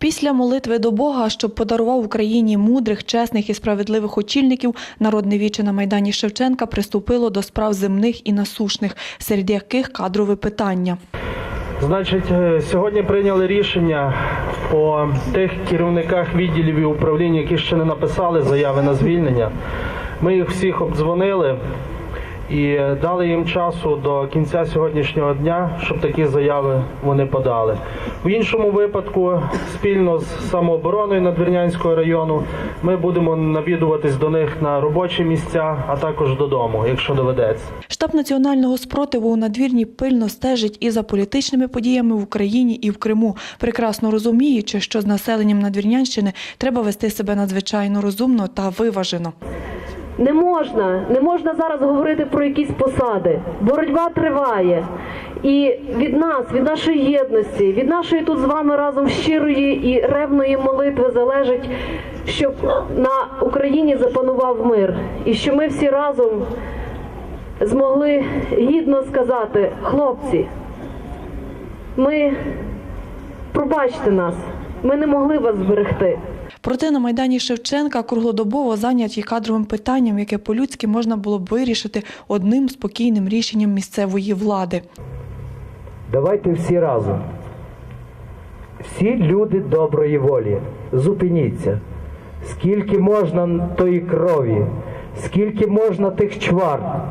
Після молитви до Бога, щоб подарував Україні мудрих, чесних і справедливих очільників, народне віче на майдані Шевченка приступило до справ земних і насушних, серед яких кадрове питання. Значить, е, сьогодні прийняли рішення по тих керівниках відділів і управлінь, які ще не написали заяви на звільнення. Ми їх всіх обдзвонили і дали їм часу до кінця сьогоднішнього дня, щоб такі заяви вони подали. В іншому випадку, спільно з самообороною Надвірнянського району, ми будемо навідуватись до них на робочі місця, а також додому, якщо доведеться. Штаб національного спротиву у надвірні пильно стежить і за політичними подіями в Україні і в Криму, прекрасно розуміючи, що з населенням Надвірнянщини треба вести себе надзвичайно розумно та виважено. Не можна, не можна зараз говорити про якісь посади. Боротьба триває. І від нас, від нашої єдності, від нашої тут з вами разом щирої і ревної молитви залежить, щоб на Україні запанував мир. І що ми всі разом змогли гідно сказати, хлопці, ми пробачте нас, ми не могли вас зберегти. Проте на майдані Шевченка круглодобово зайняті кадровим питанням, яке по-людськи можна було б вирішити одним спокійним рішенням місцевої влади. Давайте всі разом. Всі люди доброї волі, зупиніться. Скільки можна тої крові, скільки можна тих чвар.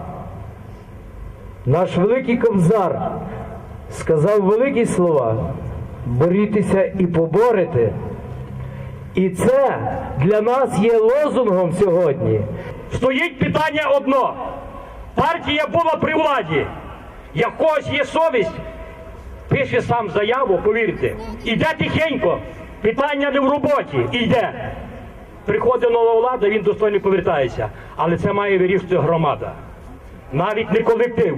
Наш великий кобзар сказав великі слова: борітеся і поборете. І це для нас є лозунгом сьогодні. Стоїть питання одно. Партія була при владі. Як когось є совість, пише сам заяву, повірте. Іде тихенько. Питання не в роботі. Іде. Приходить нова влада, він достойно повертається. Але це має вирішити громада. Навіть не колектив.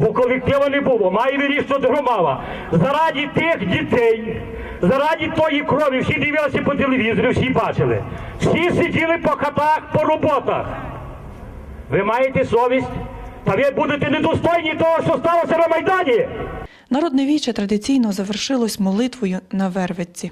Бо колектива не було, має вирішувати громада. Заради тих дітей, заради тої крові, всі дивилися по телевізору, всі бачили. Всі сиділи по хатах, по роботах. Ви маєте совість, та ви будете недостойні того, що сталося на Майдані. Народне віче традиційно завершилось молитвою на Вервиці.